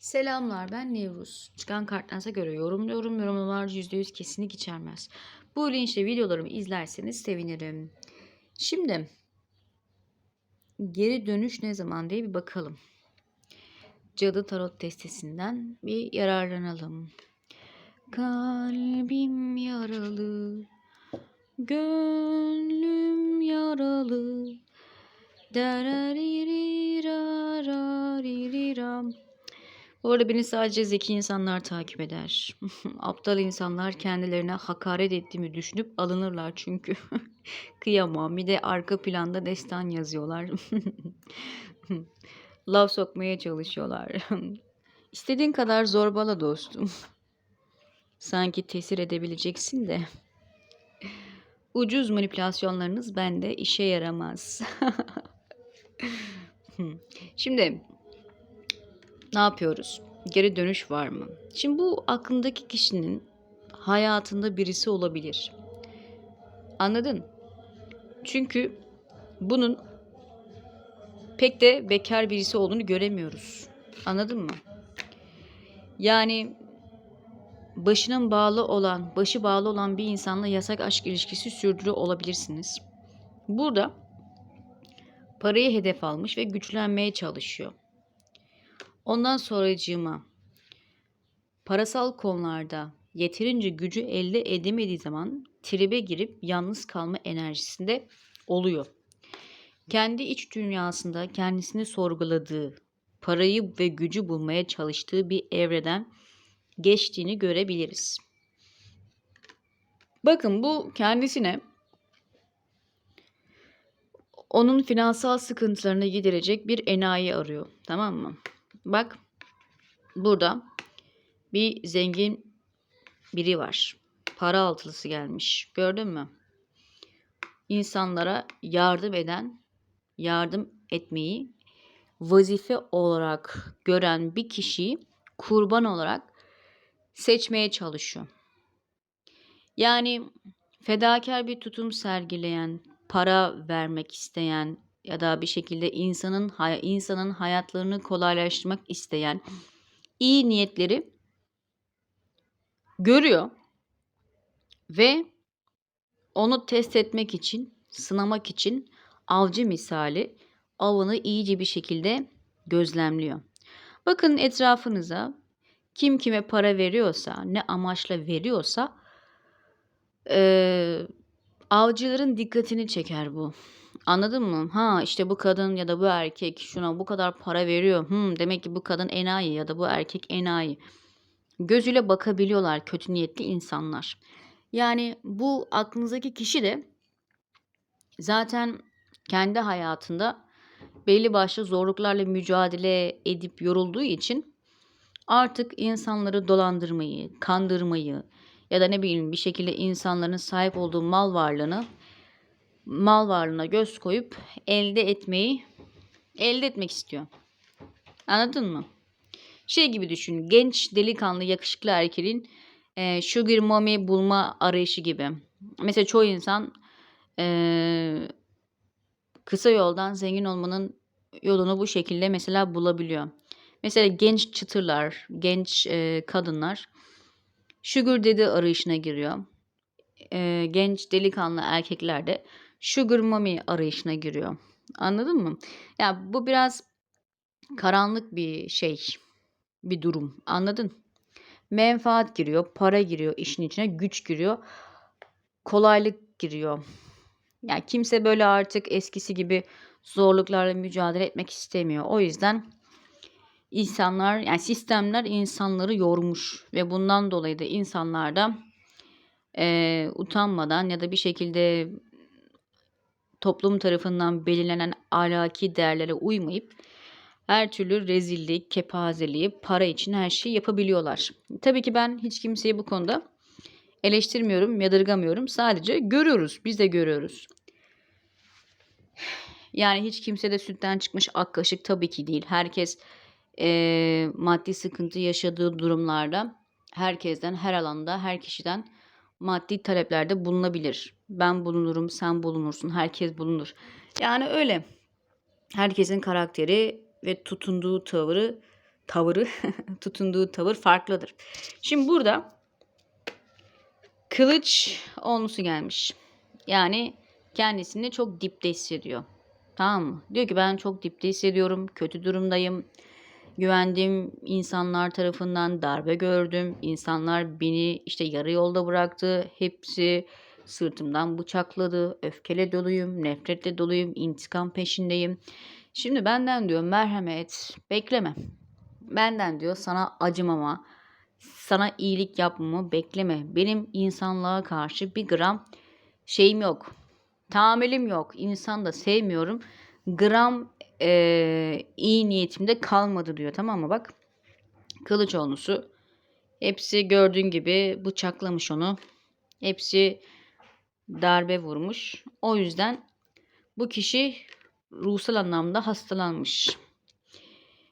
Selamlar ben Nevruz. Çıkan kartlarınıza göre yorumluyorum. Yorumlamalar %100 kesinlik içermez. Bu linçle videolarımı izlerseniz sevinirim. Şimdi geri dönüş ne zaman diye bir bakalım. Cadı Tarot testisinden bir yararlanalım. Kalbim yaralı, gönlüm yaralı. Darariririrarariram. Bu arada beni sadece zeki insanlar takip eder. Aptal insanlar kendilerine hakaret ettiğimi düşünüp alınırlar çünkü. Kıyamam. Bir de arka planda destan yazıyorlar. Laf sokmaya çalışıyorlar. İstediğin kadar zorbala dostum. Sanki tesir edebileceksin de. Ucuz manipülasyonlarınız bende işe yaramaz. Şimdi ne yapıyoruz? Geri dönüş var mı? Şimdi bu aklındaki kişinin hayatında birisi olabilir. Anladın? Çünkü bunun pek de bekar birisi olduğunu göremiyoruz. Anladın mı? Yani başının bağlı olan, başı bağlı olan bir insanla yasak aşk ilişkisi sürdürüyor olabilirsiniz. Burada parayı hedef almış ve güçlenmeye çalışıyor. Ondan sonracığıma parasal konularda yeterince gücü elde edemediği zaman tribe girip yalnız kalma enerjisinde oluyor. Kendi iç dünyasında kendisini sorguladığı, parayı ve gücü bulmaya çalıştığı bir evreden geçtiğini görebiliriz. Bakın bu kendisine onun finansal sıkıntılarını giderecek bir enayi arıyor. Tamam mı? Bak burada bir zengin biri var. Para altılısı gelmiş. Gördün mü? İnsanlara yardım eden, yardım etmeyi vazife olarak gören bir kişiyi kurban olarak seçmeye çalışıyor. Yani fedakar bir tutum sergileyen, para vermek isteyen ya da bir şekilde insanın insanın hayatlarını kolaylaştırmak isteyen iyi niyetleri görüyor ve onu test etmek için, sınamak için avcı misali avını iyice bir şekilde gözlemliyor. Bakın etrafınıza kim kime para veriyorsa, ne amaçla veriyorsa e, avcıların dikkatini çeker bu. Anladın mı? Ha işte bu kadın ya da bu erkek şuna bu kadar para veriyor. Hmm, demek ki bu kadın enayi ya da bu erkek enayi. Gözüyle bakabiliyorlar kötü niyetli insanlar. Yani bu aklınızdaki kişi de zaten kendi hayatında belli başlı zorluklarla mücadele edip yorulduğu için artık insanları dolandırmayı, kandırmayı ya da ne bileyim bir şekilde insanların sahip olduğu mal varlığını mal varlığına göz koyup elde etmeyi elde etmek istiyor. Anladın mı? Şey gibi düşün. Genç, delikanlı, yakışıklı erkeğin e, sugar mommy bulma arayışı gibi. Mesela çoğu insan e, kısa yoldan zengin olmanın yolunu bu şekilde mesela bulabiliyor. Mesela genç çıtırlar, genç e, kadınlar sugar dedi arayışına giriyor. E, genç delikanlı erkekler de sugar mommy arayışına giriyor. Anladın mı? Ya bu biraz karanlık bir şey, bir durum. Anladın? Menfaat giriyor, para giriyor işin içine, güç giriyor, kolaylık giriyor. Yani kimse böyle artık eskisi gibi zorluklarla mücadele etmek istemiyor. O yüzden insanlar yani sistemler insanları yormuş ve bundan dolayı da insanlar da e, utanmadan ya da bir şekilde toplum tarafından belirlenen ahlaki değerlere uymayıp her türlü rezillik, kepazeliği, para için her şeyi yapabiliyorlar. Tabii ki ben hiç kimseyi bu konuda eleştirmiyorum, yadırgamıyorum. Sadece görüyoruz, biz de görüyoruz. Yani hiç kimse de sütten çıkmış ak kaşık tabii ki değil. Herkes e, maddi sıkıntı yaşadığı durumlarda herkesten, her alanda, her kişiden maddi taleplerde bulunabilir. Ben bulunurum, sen bulunursun, herkes bulunur. Yani öyle. Herkesin karakteri ve tutunduğu tavrı tavırı, tutunduğu tavır farklıdır. Şimdi burada kılıç onlusu gelmiş. Yani kendisini çok dipte hissediyor. Tamam mı? Diyor ki ben çok dipte hissediyorum, kötü durumdayım. Güvendiğim insanlar tarafından darbe gördüm. İnsanlar beni işte yarı yolda bıraktı. Hepsi sırtımdan bıçakladı. Öfkele doluyum, nefretle doluyum, intikam peşindeyim. Şimdi benden diyor merhamet bekleme. Benden diyor sana acımama, sana iyilik yapmamı bekleme. Benim insanlığa karşı bir gram şeyim yok. Tahammülüm yok. İnsan da sevmiyorum. Gram eee, iyi niyetimde kalmadı diyor. Tamam mı? Bak. Kılıçoğlu'su. Hepsi gördüğün gibi bıçaklamış onu. Hepsi darbe vurmuş. O yüzden bu kişi ruhsal anlamda hastalanmış.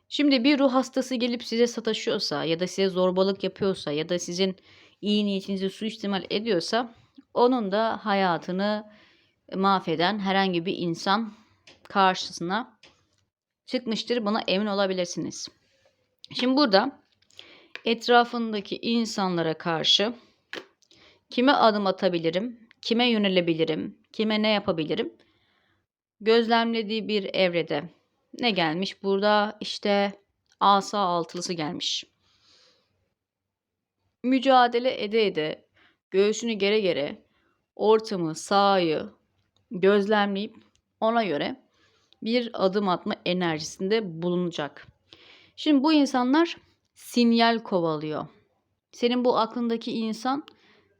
Şimdi bir ruh hastası gelip size sataşıyorsa ya da size zorbalık yapıyorsa ya da sizin iyi niyetinizi suistimal ediyorsa onun da hayatını mahveden herhangi bir insan karşısına çıkmıştır. Buna emin olabilirsiniz. Şimdi burada etrafındaki insanlara karşı kime adım atabilirim, kime yönelebilirim, kime ne yapabilirim? Gözlemlediği bir evrede ne gelmiş? Burada işte asa altılısı gelmiş. Mücadele ede ede, göğsünü gere gere, ortamı, sahayı gözlemleyip ona göre bir adım atma enerjisinde bulunacak. Şimdi bu insanlar sinyal kovalıyor. Senin bu aklındaki insan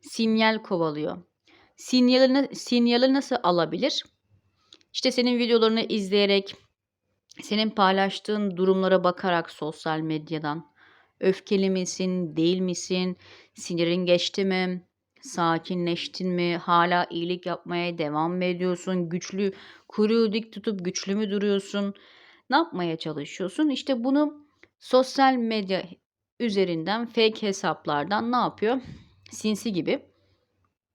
sinyal kovalıyor. Sinyalini, sinyali nasıl alabilir? İşte senin videolarını izleyerek, senin paylaştığın durumlara bakarak sosyal medyadan öfkeli misin, değil misin, sinirin geçti mi, sakinleştin mi, hala iyilik yapmaya devam mı ediyorsun, güçlü kuyruğu dik tutup güçlü mü duruyorsun, ne yapmaya çalışıyorsun? İşte bunu sosyal medya üzerinden fake hesaplardan ne yapıyor? Sinsi gibi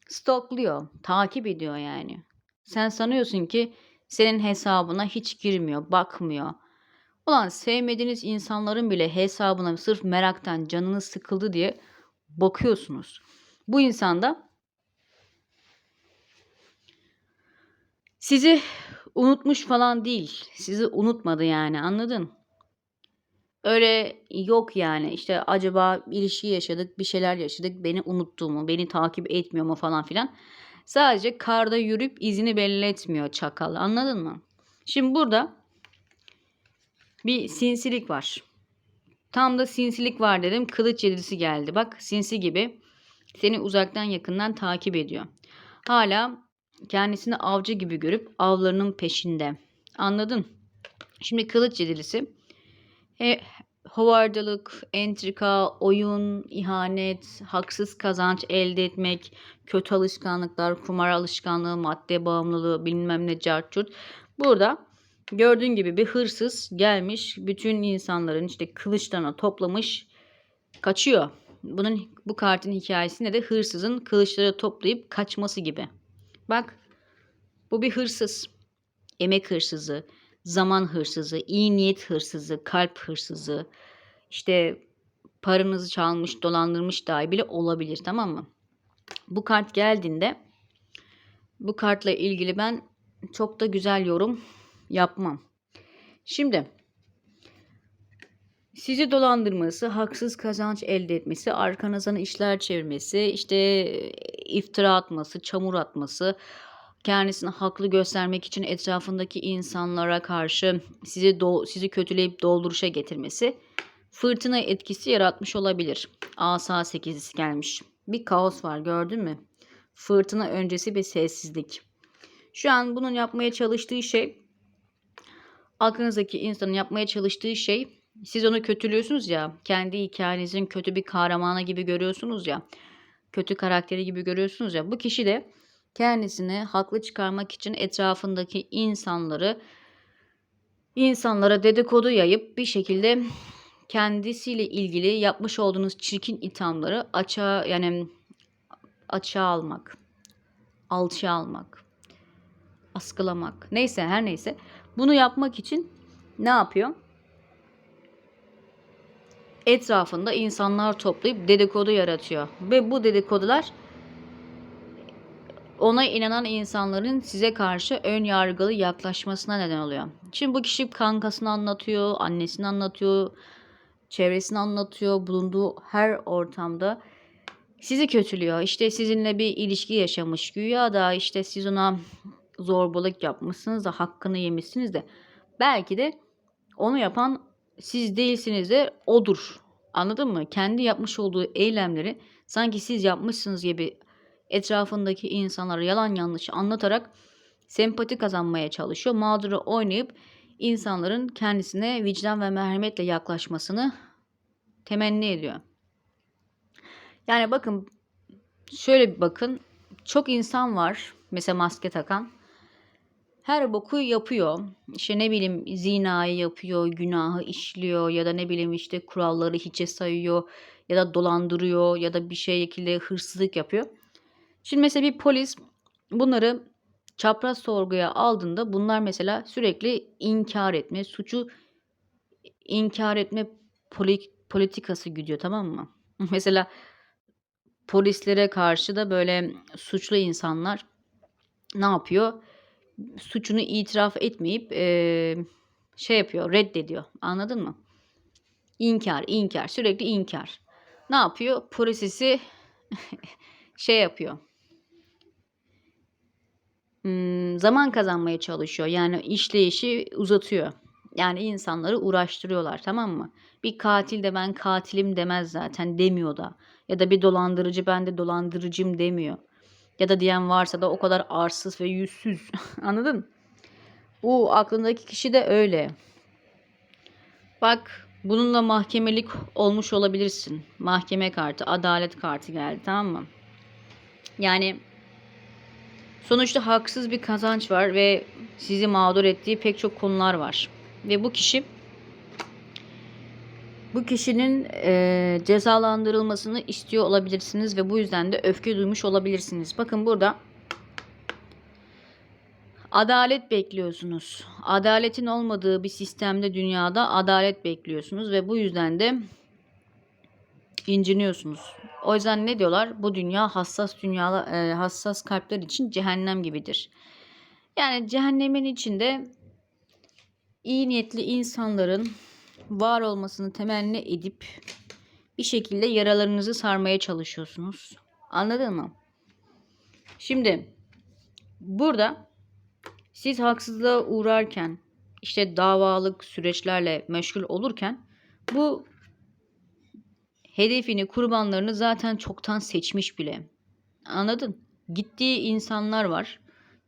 stokluyor, takip ediyor yani. Sen sanıyorsun ki senin hesabına hiç girmiyor, bakmıyor. Ulan sevmediğiniz insanların bile hesabına sırf meraktan canınız sıkıldı diye bakıyorsunuz. Bu insan da sizi unutmuş falan değil. Sizi unutmadı yani anladın? Öyle yok yani işte acaba ilişki yaşadık, bir şeyler yaşadık, beni unuttu mu, beni takip etmiyor mu falan filan. Sadece karda yürüyüp izini belli etmiyor çakal. Anladın mı? Şimdi burada bir sinsilik var. Tam da sinsilik var dedim. Kılıç yedisi geldi. Bak sinsi gibi seni uzaktan yakından takip ediyor. Hala kendisini avcı gibi görüp avlarının peşinde. Anladın? Şimdi kılıç yedilisi he, hovardalık, entrika, oyun, ihanet, haksız kazanç elde etmek, kötü alışkanlıklar, kumar alışkanlığı, madde bağımlılığı, bilmem ne cartçurt. Burada gördüğün gibi bir hırsız gelmiş, bütün insanların işte kılıçlarına toplamış, kaçıyor. Bunun bu kartın hikayesinde de hırsızın kılıçları toplayıp kaçması gibi. Bak bu bir hırsız. Emek hırsızı, zaman hırsızı, iyi niyet hırsızı, kalp hırsızı, işte paranızı çalmış, dolandırmış dahi bile olabilir tamam mı? Bu kart geldiğinde bu kartla ilgili ben çok da güzel yorum yapmam. Şimdi sizi dolandırması, haksız kazanç elde etmesi, arkanızdan işler çevirmesi, işte iftira atması, çamur atması, kendisini haklı göstermek için etrafındaki insanlara karşı sizi do- sizi kötüleyip dolduruşa getirmesi fırtına etkisi yaratmış olabilir. Asa 8'lisi gelmiş. Bir kaos var gördün mü? Fırtına öncesi bir sessizlik. Şu an bunun yapmaya çalıştığı şey aklınızdaki insanın yapmaya çalıştığı şey siz onu kötülüyorsunuz ya kendi hikayenizin kötü bir kahramanı gibi görüyorsunuz ya kötü karakteri gibi görüyorsunuz ya bu kişi de kendisini haklı çıkarmak için etrafındaki insanları insanlara dedikodu yayıp bir şekilde kendisiyle ilgili yapmış olduğunuz çirkin ithamları açığa yani açığa almak, alçıya almak, askılamak. Neyse her neyse. Bunu yapmak için ne yapıyor? Etrafında insanlar toplayıp dedikodu yaratıyor. Ve bu dedikodular ona inanan insanların size karşı ön yargılı yaklaşmasına neden oluyor. Şimdi bu kişi kankasını anlatıyor, annesini anlatıyor, çevresini anlatıyor, bulunduğu her ortamda sizi kötülüyor. İşte sizinle bir ilişki yaşamış güya da işte siz ona zorbalık yapmışsınız da hakkını yemişsiniz de belki de onu yapan siz değilsiniz de odur. Anladın mı? Kendi yapmış olduğu eylemleri sanki siz yapmışsınız gibi etrafındaki insanlara yalan yanlış anlatarak sempati kazanmaya çalışıyor. Mağduru oynayıp insanların kendisine vicdan ve merhametle yaklaşmasını temenni ediyor. Yani bakın şöyle bir bakın. Çok insan var mesela maske takan. Her boku yapıyor. İşte ne bileyim zinayı yapıyor, günahı işliyor ya da ne bileyim işte kuralları hiçe sayıyor ya da dolandırıyor ya da bir şekilde hırsızlık yapıyor. Şimdi mesela bir polis bunları çapraz sorguya aldığında bunlar mesela sürekli inkar etme, suçu inkar etme politikası gidiyor tamam mı? Mesela polislere karşı da böyle suçlu insanlar ne yapıyor? Suçunu itiraf etmeyip e, şey yapıyor, reddediyor. Anladın mı? İnkar, inkar, sürekli inkar. Ne yapıyor? Prosesi şey yapıyor. Hmm, zaman kazanmaya çalışıyor. Yani işleyişi uzatıyor. Yani insanları uğraştırıyorlar tamam mı? Bir katil de ben katilim demez zaten demiyor da. Ya da bir dolandırıcı ben de dolandırıcım demiyor. Ya da diyen varsa da o kadar arsız ve yüzsüz. Anladın? Bu aklındaki kişi de öyle. Bak bununla mahkemelik olmuş olabilirsin. Mahkeme kartı, adalet kartı geldi tamam mı? Yani sonuçta haksız bir kazanç var ve sizi mağdur ettiği pek çok konular var. Ve bu kişi bu kişinin e, cezalandırılmasını istiyor olabilirsiniz ve bu yüzden de öfke duymuş olabilirsiniz. Bakın burada adalet bekliyorsunuz. Adaletin olmadığı bir sistemde dünyada adalet bekliyorsunuz ve bu yüzden de inciniyorsunuz. O yüzden ne diyorlar? Bu dünya hassas dünya e, hassas kalpler için cehennem gibidir. Yani cehennemin içinde iyi niyetli insanların var olmasını temenni edip bir şekilde yaralarınızı sarmaya çalışıyorsunuz. Anladın mı? Şimdi burada siz haksızlığa uğrarken işte davalık süreçlerle meşgul olurken bu hedefini, kurbanlarını zaten çoktan seçmiş bile. Anladın? Gittiği insanlar var.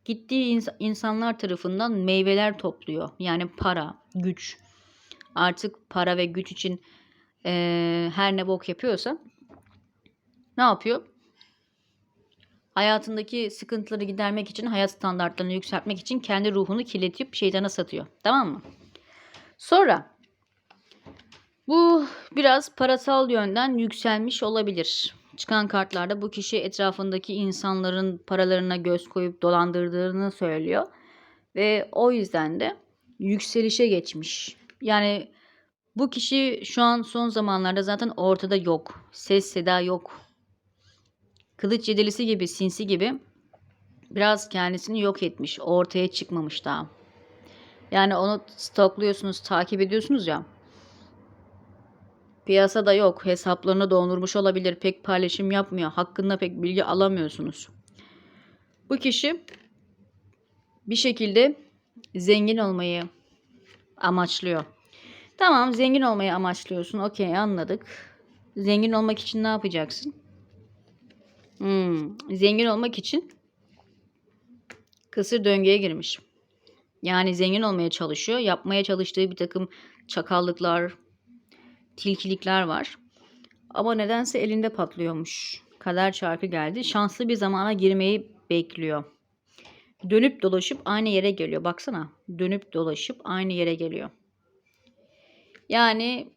Gittiği ins- insanlar tarafından meyveler topluyor. Yani para, güç, artık para ve güç için e, her ne bok yapıyorsa ne yapıyor? Hayatındaki sıkıntıları gidermek için, hayat standartlarını yükseltmek için kendi ruhunu kirletip şeytana satıyor. Tamam mı? Sonra bu biraz parasal yönden yükselmiş olabilir. Çıkan kartlarda bu kişi etrafındaki insanların paralarına göz koyup dolandırdığını söylüyor. Ve o yüzden de yükselişe geçmiş. Yani bu kişi şu an son zamanlarda zaten ortada yok. Ses seda yok. Kılıç yedelisi gibi, sinsi gibi biraz kendisini yok etmiş. Ortaya çıkmamış daha. Yani onu stokluyorsunuz, takip ediyorsunuz ya. Piyasada yok. Hesaplarını dondurmuş olabilir. Pek paylaşım yapmıyor. Hakkında pek bilgi alamıyorsunuz. Bu kişi bir şekilde zengin olmayı amaçlıyor. Tamam zengin olmayı amaçlıyorsun. Okey anladık. Zengin olmak için ne yapacaksın? Hmm, zengin olmak için kısır döngüye girmiş. Yani zengin olmaya çalışıyor. Yapmaya çalıştığı bir takım çakallıklar, tilkilikler var. Ama nedense elinde patlıyormuş. Kader çarkı geldi. Şanslı bir zamana girmeyi bekliyor. Dönüp dolaşıp aynı yere geliyor. Baksana. Dönüp dolaşıp aynı yere geliyor. Yani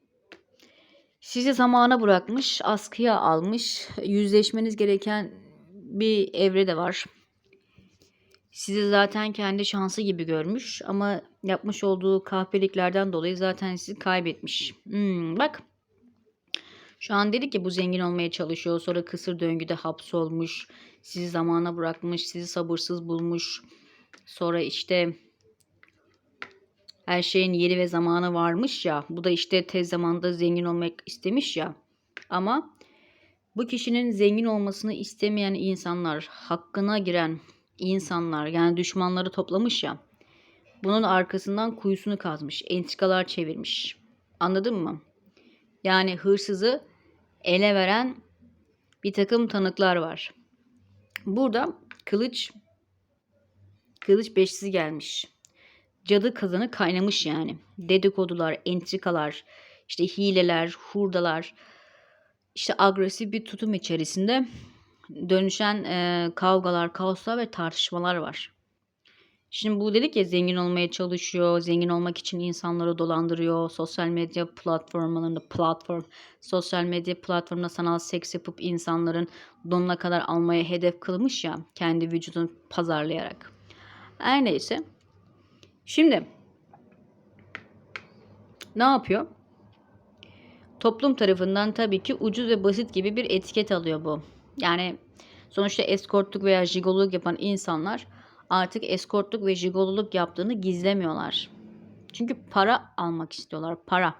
sizi zamana bırakmış, askıya almış, yüzleşmeniz gereken bir evre de var. Sizi zaten kendi şansı gibi görmüş ama yapmış olduğu kahpeliklerden dolayı zaten sizi kaybetmiş. Hmm, bak Şu an dedik ki bu zengin olmaya çalışıyor. Sonra kısır döngüde hapsolmuş. Sizi zamana bırakmış. Sizi sabırsız bulmuş. Sonra işte her şeyin yeri ve zamanı varmış ya. Bu da işte tez zamanda zengin olmak istemiş ya. Ama bu kişinin zengin olmasını istemeyen insanlar, hakkına giren insanlar yani düşmanları toplamış ya. Bunun arkasından kuyusunu kazmış, entrikalar çevirmiş. Anladın mı? Yani hırsızı ele veren bir takım tanıklar var. Burada kılıç kılıç beşlisi gelmiş. Cadı kazanı kaynamış yani. Dedikodular, entrikalar, işte hileler, hurdalar, işte agresif bir tutum içerisinde dönüşen e, kavgalar, kaoslar ve tartışmalar var. Şimdi bu dedik ya zengin olmaya çalışıyor, zengin olmak için insanları dolandırıyor, sosyal medya platformlarında platform, sosyal medya platformunda sanal seks yapıp insanların donuna kadar almaya hedef kılmış ya kendi vücudunu pazarlayarak. Her neyse. Şimdi ne yapıyor? Toplum tarafından tabii ki ucuz ve basit gibi bir etiket alıyor bu. Yani sonuçta eskortluk veya jigololuk yapan insanlar artık eskortluk ve jigololuk yaptığını gizlemiyorlar. Çünkü para almak istiyorlar. Para.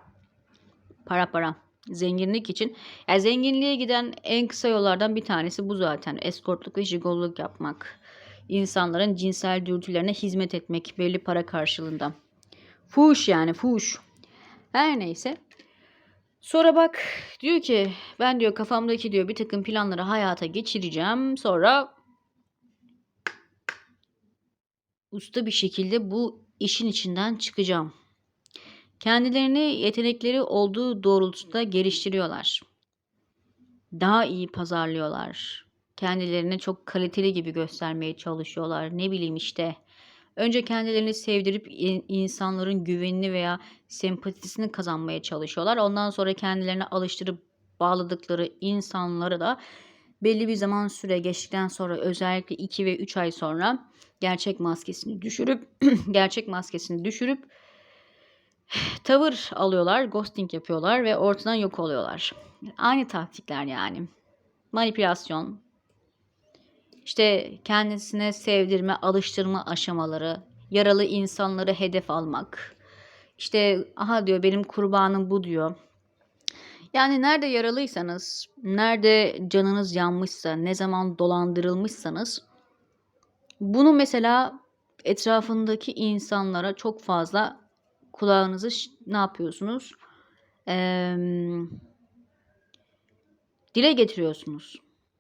Para para. Zenginlik için. Yani zenginliğe giden en kısa yollardan bir tanesi bu zaten. Eskortluk ve jigololuk yapmak. İnsanların cinsel dürtülerine hizmet etmek belli para karşılığında. Fuş yani fuş. Her neyse. Sonra bak diyor ki ben diyor kafamdaki diyor bir takım planları hayata geçireceğim. Sonra usta bir şekilde bu işin içinden çıkacağım. Kendilerini yetenekleri olduğu doğrultuda geliştiriyorlar. Daha iyi pazarlıyorlar. Kendilerini çok kaliteli gibi göstermeye çalışıyorlar. Ne bileyim işte. Önce kendilerini sevdirip insanların güvenini veya sempatisini kazanmaya çalışıyorlar. Ondan sonra kendilerine alıştırıp bağladıkları insanları da belli bir zaman süre geçtikten sonra özellikle 2 ve 3 ay sonra gerçek maskesini düşürüp gerçek maskesini düşürüp tavır alıyorlar, ghosting yapıyorlar ve ortadan yok oluyorlar. Aynı taktikler yani. Manipülasyon, işte kendisine sevdirme, alıştırma aşamaları, yaralı insanları hedef almak. İşte aha diyor benim kurbanım bu diyor. Yani nerede yaralıysanız, nerede canınız yanmışsa, ne zaman dolandırılmışsanız bunu mesela etrafındaki insanlara çok fazla kulağınızı ne yapıyorsunuz? Ee, dile getiriyorsunuz.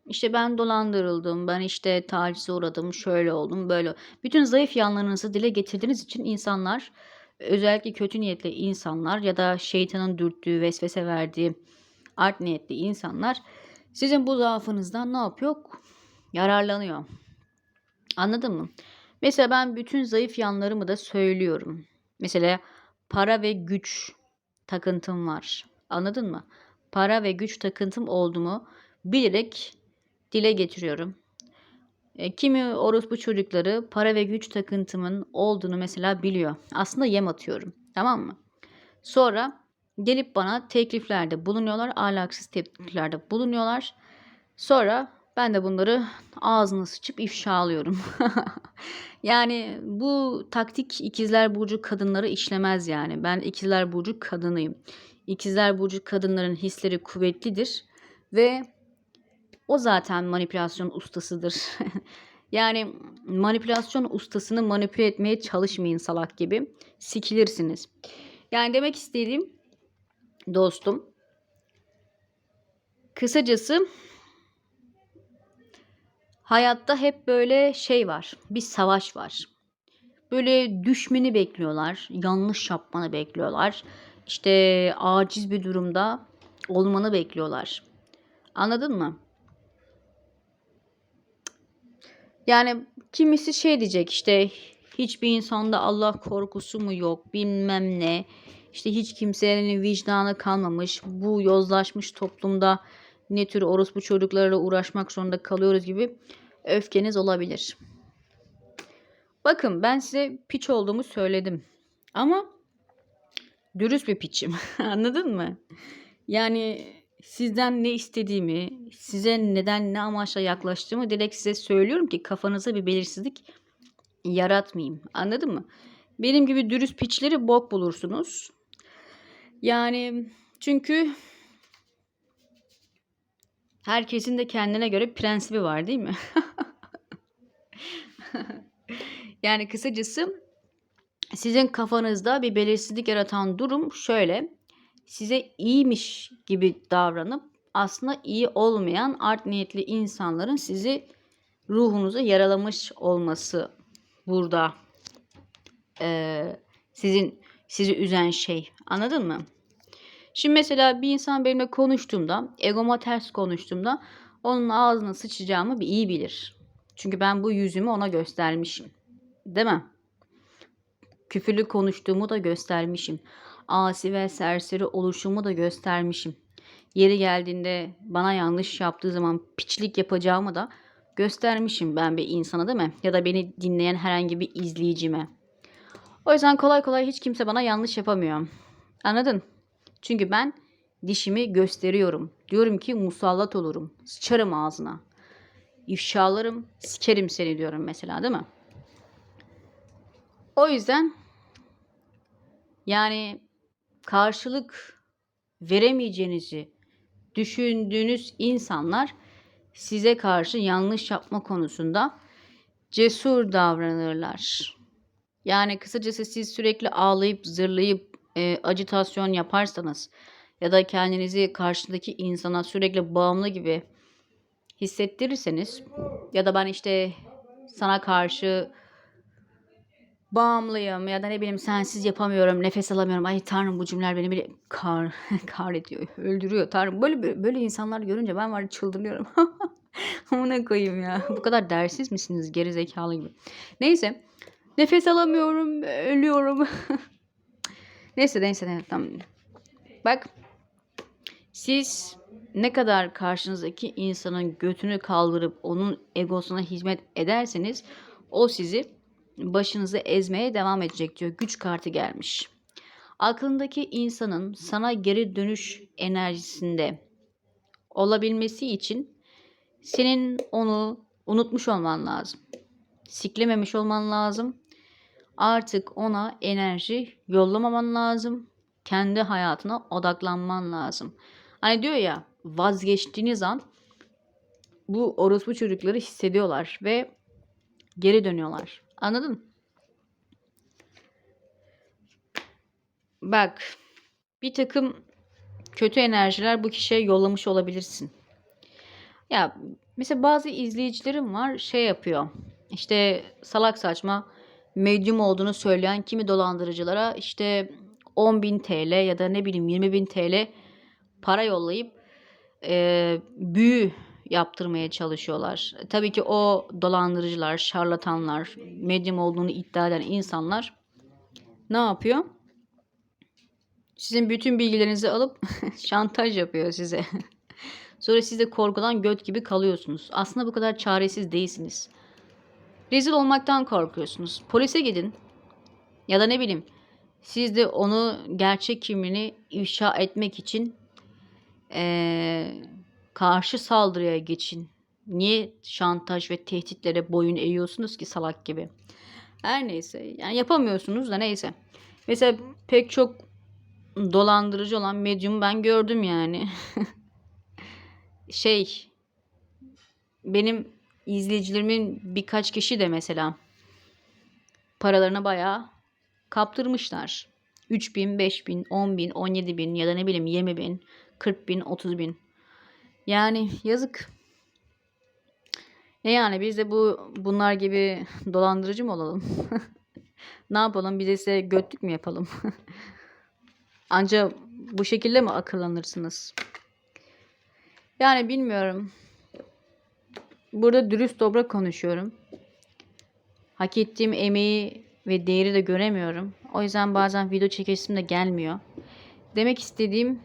İşte ben dolandırıldım, ben işte tacize uğradım, şöyle oldum, böyle. Bütün zayıf yanlarınızı dile getirdiğiniz için insanlar, özellikle kötü niyetli insanlar ya da şeytanın dürttüğü, vesvese verdiği art niyetli insanlar sizin bu zaafınızdan ne yapıyor? Yararlanıyor. Anladın mı? Mesela ben bütün zayıf yanlarımı da söylüyorum. Mesela para ve güç takıntım var. Anladın mı? Para ve güç takıntım olduğumu bilerek dile getiriyorum. E, kimi orospu çocukları para ve güç takıntımın olduğunu mesela biliyor. Aslında yem atıyorum. Tamam mı? Sonra gelip bana tekliflerde bulunuyorlar. Ahlaksız tekliflerde bulunuyorlar. Sonra ben de bunları ağzına sıçıp ifşalıyorum. yani bu taktik ikizler burcu kadınları işlemez yani. Ben ikizler burcu kadınıyım. İkizler burcu kadınların hisleri kuvvetlidir ve o zaten manipülasyon ustasıdır. yani manipülasyon ustasını manipüle etmeye çalışmayın salak gibi. Sikilirsiniz. Yani demek istediğim dostum kısacası hayatta hep böyle şey var. Bir savaş var. Böyle düşmeni bekliyorlar. Yanlış yapmanı bekliyorlar. İşte aciz bir durumda olmanı bekliyorlar. Anladın mı? Yani kimisi şey diyecek işte hiçbir insanda Allah korkusu mu yok bilmem ne. İşte hiç kimsenin vicdanı kalmamış. Bu yozlaşmış toplumda ne tür orospu çocuklarla uğraşmak zorunda kalıyoruz gibi öfkeniz olabilir. Bakın ben size piç olduğumu söyledim. Ama dürüst bir piçim. Anladın mı? Yani sizden ne istediğimi, size neden ne amaçla yaklaştığımı direkt size söylüyorum ki kafanıza bir belirsizlik yaratmayayım. Anladın mı? Benim gibi dürüst piçleri bok bulursunuz. Yani çünkü herkesin de kendine göre prensibi var değil mi? yani kısacası sizin kafanızda bir belirsizlik yaratan durum şöyle. Size iyiymiş gibi davranıp aslında iyi olmayan art niyetli insanların sizi ruhunuzu yaralamış olması burada eee, sizin sizi üzen şey. Anladın mı? Şimdi mesela bir insan benimle konuştuğumda, egoma ters konuştuğumda onun ağzına sıçacağımı bir iyi bilir. Çünkü ben bu yüzümü ona göstermişim. Değil mi? Küfürlü konuştuğumu da göstermişim. Asi ve serseri oluşumu da göstermişim. Yeri geldiğinde bana yanlış yaptığı zaman piçlik yapacağımı da göstermişim ben bir insana değil mi? Ya da beni dinleyen herhangi bir izleyicime. O yüzden kolay kolay hiç kimse bana yanlış yapamıyor. Anladın? Çünkü ben dişimi gösteriyorum. Diyorum ki musallat olurum. Sıçarım ağzına. İfşalarım, sikerim seni diyorum mesela değil mi? O yüzden yani karşılık veremeyeceğinizi düşündüğünüz insanlar size karşı yanlış yapma konusunda cesur davranırlar. Yani kısacası siz sürekli ağlayıp zırlayıp e, acitasyon yaparsanız ya da kendinizi karşıdaki insana sürekli bağımlı gibi hissettirirseniz ya da ben işte sana karşı bağımlıyım ya da ne bileyim sensiz yapamıyorum, nefes alamıyorum. Ay tanrım bu cümleler beni bile kar, kahrediyor, öldürüyor. Tanrım böyle böyle insanlar görünce ben var çıldırıyorum. Amına koyayım ya. Bu kadar dersiz misiniz geri zekalı gibi. Neyse. Nefes alamıyorum, ölüyorum. neyse neyse neyse tamam. Bak siz ne kadar karşınızdaki insanın götünü kaldırıp onun egosuna hizmet ederseniz o sizi başınızı ezmeye devam edecek diyor. Güç kartı gelmiş. Aklındaki insanın sana geri dönüş enerjisinde olabilmesi için senin onu unutmuş olman lazım. Siklememiş olman lazım. Artık ona enerji yollamaman lazım. Kendi hayatına odaklanman lazım. Hani diyor ya vazgeçtiğiniz an bu orospu çocukları hissediyorlar ve geri dönüyorlar. Anladın? Bak bir takım kötü enerjiler bu kişiye yollamış olabilirsin. Ya mesela bazı izleyicilerim var şey yapıyor. İşte salak saçma medyum olduğunu söyleyen kimi dolandırıcılara işte 10.000 TL ya da ne bileyim 20.000 TL para yollayıp e, büyü yaptırmaya çalışıyorlar. Tabii ki o dolandırıcılar, şarlatanlar, medyum olduğunu iddia eden insanlar ne yapıyor? Sizin bütün bilgilerinizi alıp şantaj yapıyor size. Sonra siz de korkudan göt gibi kalıyorsunuz. Aslında bu kadar çaresiz değilsiniz. Rezil olmaktan korkuyorsunuz. Polise gidin. Ya da ne bileyim siz de onu gerçek kimliğini ifşa etmek için ee, karşı saldırıya geçin. Niye şantaj ve tehditlere boyun eğiyorsunuz ki salak gibi? Her neyse. Yani yapamıyorsunuz da neyse. Mesela pek çok dolandırıcı olan medyum ben gördüm yani. şey benim izleyicilerimin birkaç kişi de mesela paralarını bayağı kaptırmışlar. 3 bin, 5 bin, 10 bin, 17 bin ya da ne bileyim 20 bin, 40 bin, 30 bin. Yani yazık. Ne yani biz de bu bunlar gibi dolandırıcı mı olalım? ne yapalım? Biz de size götlük mü yapalım? Anca bu şekilde mi akıllanırsınız? Yani bilmiyorum. Burada dürüst dobra konuşuyorum. Hak ettiğim emeği ve değeri de göremiyorum. O yüzden bazen video çekesim de gelmiyor. Demek istediğim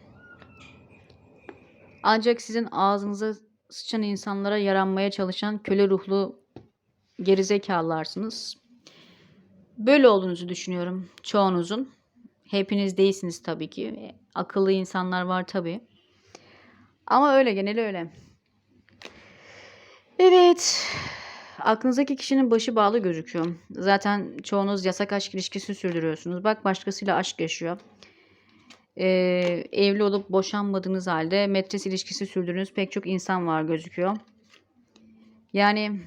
ancak sizin ağzınıza sıçan insanlara yaranmaya çalışan köle ruhlu gerizekalılarsınız. Böyle olduğunuzu düşünüyorum çoğunuzun. Hepiniz değilsiniz tabii ki. Akıllı insanlar var tabii. Ama öyle geneli öyle. Evet. Aklınızdaki kişinin başı bağlı gözüküyor. Zaten çoğunuz yasak aşk ilişkisi sürdürüyorsunuz. Bak başkasıyla aşk yaşıyor. Ee, evli olup boşanmadığınız halde metres ilişkisi sürdürdüğünüz pek çok insan var gözüküyor. Yani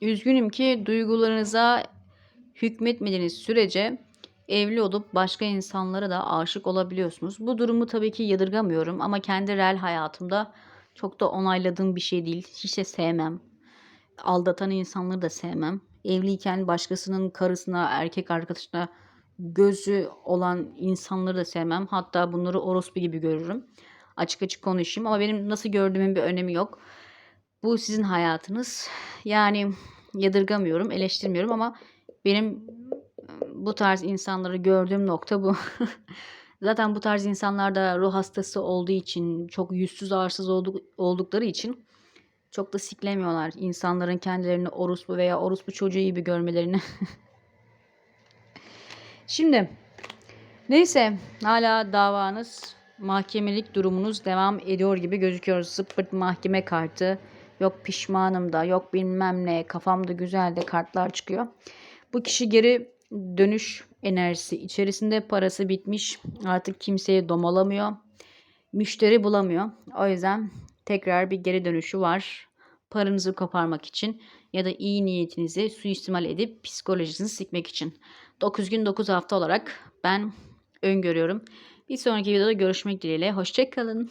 üzgünüm ki duygularınıza hükmetmediğiniz sürece evli olup başka insanlara da aşık olabiliyorsunuz. Bu durumu tabii ki yadırgamıyorum ama kendi reel hayatımda çok da onayladığım bir şey değil. Hiç de sevmem. Aldatan insanları da sevmem. Evliyken başkasının karısına, erkek arkadaşına gözü olan insanları da sevmem. Hatta bunları orospu gibi görürüm. Açık açık konuşayım ama benim nasıl gördüğümün bir önemi yok. Bu sizin hayatınız. Yani yadırgamıyorum, eleştirmiyorum ama benim bu tarz insanları gördüğüm nokta bu. Zaten bu tarz insanlar da ruh hastası olduğu için, çok yüzsüz arsız olduk, oldukları için çok da siklemiyorlar. İnsanların kendilerini orospu veya orospu çocuğu gibi görmelerini. Şimdi neyse hala davanız mahkemelik durumunuz devam ediyor gibi gözüküyor. Zıppırt mahkeme kartı. Yok pişmanım da yok bilmem ne kafamda güzel de kartlar çıkıyor. Bu kişi geri dönüş enerjisi içerisinde parası bitmiş. Artık kimseye domalamıyor. Müşteri bulamıyor. O yüzden tekrar bir geri dönüşü var. Paranızı koparmak için ya da iyi niyetinizi suistimal edip psikolojisini sikmek için. 9 gün 9 hafta olarak ben öngörüyorum. Bir sonraki videoda görüşmek dileğiyle. Hoşçakalın.